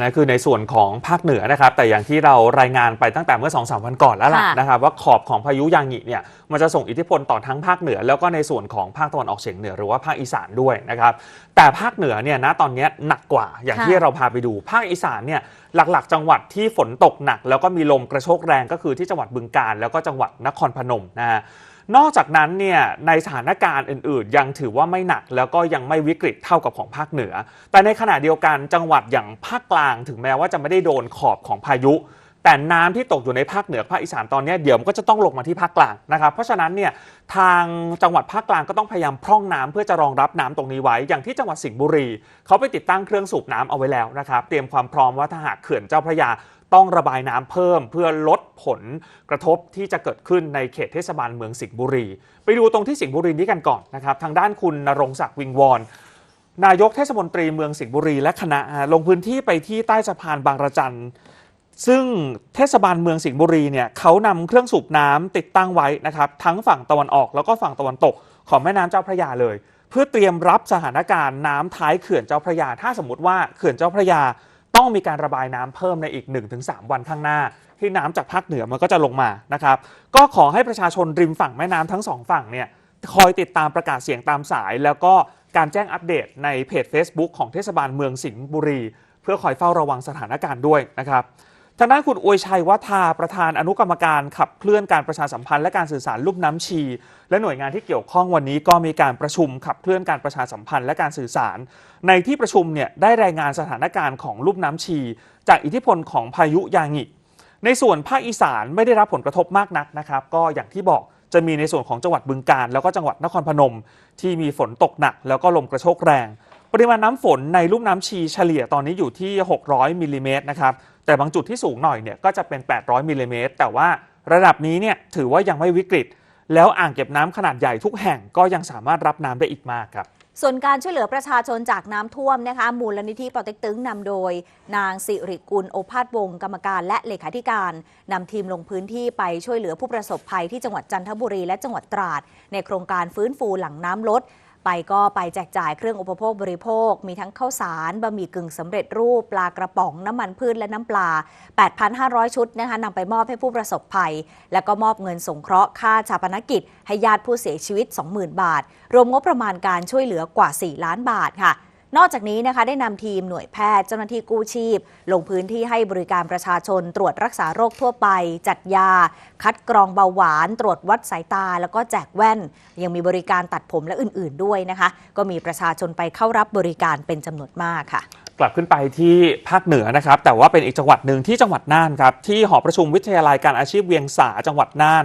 นะคือในส่วนของภาคเหนือนะครับ แต่อย่างที่เรารายงานไปตั้งแต่เมื่อ2อสวันก่อนแล้วล่ะค่ะนะครับ ว่าขอบของพายุยางิเนี่ยมันจะส่งอิทธิพลต่อทั้งภาคเหนือ แล้วก็ในส่วนของภาคตะวันออกเฉียงเหนือหรือว่าภาคอีสานด้วยนะครับ แต่ภาคเหนือเนี่ยนะตอนเนี้ยหนักกว่าอย่างค่ะที่เราพาไปดู ภาคอีสานเนี่ยหลักๆ จังหวัดที่ฝนตกหนัก แล้วก็มีลมกระโชกแรงก็คือที่จังหวัดบึงกาฬแล้วก็จังหวัดนครพนมนะฮะ นอกจากนั้นเนี่ยในสถานการณ์อื่นๆ ยังถือว่าไม่หนัก แล้วก็ยังไม่วิกฤตเท่ากับของภาคเหนือ แต่ในขณะเดียวกันจังหวัดอย่างภาคกลาง ถึงแม้ว่าจะไม่ได้โดนขอบของพายุ แต่น้ำที่ตกอยู่ในภาคเหนือภาคอีสานตอนนี้เดี๋ยวมันก็จะต้องลงมาที่ภาคกลางนะครับเพราะฉะนั้นเนี่ยทางจังหวัดภาคกลางก็ต้องพยายามพร่องน้ำเพื่อจะรองรับน้ำตรงนี้ไว้ อย่างที่จังหวัดสิงห์บุรีเขาไปติดตั้งเครื่องสูบน้ำเอาไว้แล้วนะครับเตรียมความพร้อมว่าถ้าหากเขื่อนเจ้าพระยาต้องระบายน้ำเพิ่มเพื่อลดผลกระทบที่จะเกิดขึ้นในเขตเทศบาลเมืองสิงห์บุรี ไปดูตรงที่สิงห์บุรีนี้กันก่อนนะครับทางด้านคุณนรงศักดิ์วิงวอนนายกเทศมนตรีเมืองสิงห์บุรีและคณะลงพื้นที่ไปที่ใต้สะพานบางระจัน ซึ่งเทศบาลเมืองสิงห์บุรีเนี่ยเขานำเครื่องสูบน้ำติดตั้งไว้นะครับทั้งฝั่งตะวันออกแล้วก็ฝั่งตะวันตก ของแม่น้ำเจ้าพระยาเลย เพื่อเตรียมรับสถานการณ์น้ำท้ายเขื่อนเจ้าพระยา ถ้าสมมติว่าเขื่อนเจ้าพระยาต้องมีการระบายน้ำเพิ่มในอีก 1-3 วันข้างหน้า ที่น้ำจากภาคเหนือมันก็จะลงมานะครับก็ขอให้ประชาชนริมฝั่งแม่น้ำทั้งสองฝั่งเนี่ยคอยติดตามประกาศเสียงตามสาย แล้วก็การแจ้งอัปเดตในเพจ Facebook ของเทศบาลเมืองสิงห์บุรี เพื่อคอยเฝ้าระวังสถานการณ์ด้วยนะครับ ทางด้านคุณอวยชัยวัฒาประธานอนุกรรมการขับเคลื่อนการประชาสัมพันธ์และการสื่อสารลุ่มน้ำชี และหน่วยงานที่เกี่ยวข้องวันนี้ก็มีการประชุมขับเคลื่อนการประชาสัมพันธ์และการสื่อสาร ในที่ประชุมเนี่ยได้รายงานสถานการณ์ของลุ่มน้ำชี จากอิทธิพลของพายุยางิ ในส่วนภาคอีสานไม่ได้รับผลกระทบมากนักนะครับก็อย่างที่บอกจะมีในส่วนของจังหวัดบึงกาฬแล้วก็จังหวัดนครพนม ที่มีฝนตกหนัก แล้วก็ลมกระโชกแรง ปริมาณน้ำฝนในลุ่มน้ำชีเฉลี่ยตอนนี้อยู่ที่ 600มิลลิเมตรนะครับ แต่บางจุดที่สูงหน่อยเนี่ยก็จะเป็น 800มิลลิเมตรแต่ว่าระดับนี้เนี่ยถือว่ายังไม่วิกฤต แล้วอ่างเก็บน้ำขนาดใหญ่ทุกแห่งก็ยังสามารถรับน้ำได้อีกมากครับส่วนการช่วยเหลือประชาชนจากน้ำท่วมนะคะ มูลนิธิปอเต็กตึงนำโดย นางสิริกุลโอภาสวงศ์กรรมการและเลขาธิการนำทีมลงพื้นที่ไปช่วยเหลือผู้ประสบภัยที่จังหวัดจันทบุรีและจังหวัดตราด ในโครงการฟื้นฟูหลังน้ำลด ไปก็ไปแจกจ่ายเครื่องอุปโภคบริโภค มีทั้งข้าวสารบะหมี่กึ่งสำเร็จรูป ปลากระป๋องน้ำมันพืชและน้ำปลา 8,500 ชุดนะคะนำไปมอบให้ผู้ประสบภัย และก็มอบเงินสงเคราะห์ค่าชาปนกิจ ให้ญาติผู้เสียชีวิต 20,000 บาท รวมงบประมาณการช่วยเหลือกว่า 4 ล้านบาทค่ะ นอกจากนี้นะคะได้นำทีมหน่วยแพทย์เจ้าหน้าที่กู้ชีพ ลงพื้นที่ให้บริการประชาชนตรวจรักษาโรคทั่วไป จัดยา คัดกรองเบาหวาน ตรวจวัดสายตา แล้วก็แจกแว่น ยังมีบริการตัดผมและอื่น ๆ ด้วยนะคะ ก็มีประชาชนไปเข้ารับบริการเป็นจำนวนมากค่ะกลับขึ้นไปที่ภาคเหนือนะครับ แต่ว่าเป็นอีกจังหวัดหนึ่งที่จังหวัดน่านครับ ที่หอประชุมวิทยาลัยการอาชีพเวียงสาจังหวัดน่าน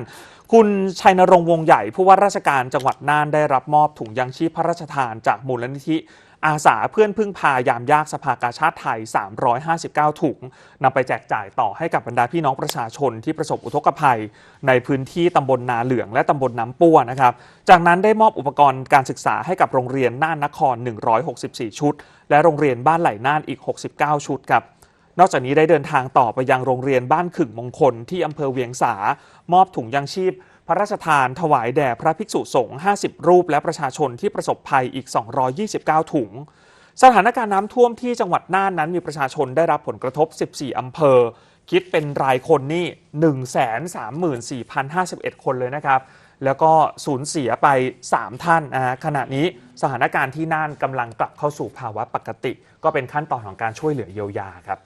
คุณชัยนรงค์วงใหญ่ผู้ว่าราชการจังหวัดน่านได้รับมอบถุงยังชีพพระราชทานจากมูลนิธิ อาสาเพื่อนพึ่งพายามยากสภากาชาติไทย 359 ถุงนำไปแจกจ่ายต่อให้กับบรรดาพี่น้องประชาชนที่ประสบอุทกภัย ในพื้นที่ตำบลนาเหลืองและตำบลน้ำปั้วนะครับ จากนั้นได้มอบอุปกรณ์การศึกษาให้กับโรงเรียนน่านนคร 164 ชุด และโรงเรียนบ้านไหลน่านอีก 69 ชุดครับนอกจากนี้ได้เดินทางต่อไปยังโรงเรียนบ้านขึ่งมงคลที่อำเภอเวียงสามอบถุงยังชีพ พระราชทานถวายแด่พระภิกษุสงฆ์50 รูป และประชาชนที่ประสบภัยอีก 229 ถุง สถานการณ์น้ำท่วมที่จังหวัดน่านนั้นมีประชาชนได้รับผลกระทบ 14 อำเภอ คิดเป็นรายคนนี่ 134,051 คนเลยนะครับ แล้วก็สูญเสียไป 3 ท่านนะฮะขณะนี้สถานการณ์ที่น่านกำลังกลับเข้าสู่ภาวะปกติ ก็เป็นขั้นตอนของการช่วยเหลือเยียวยาครับ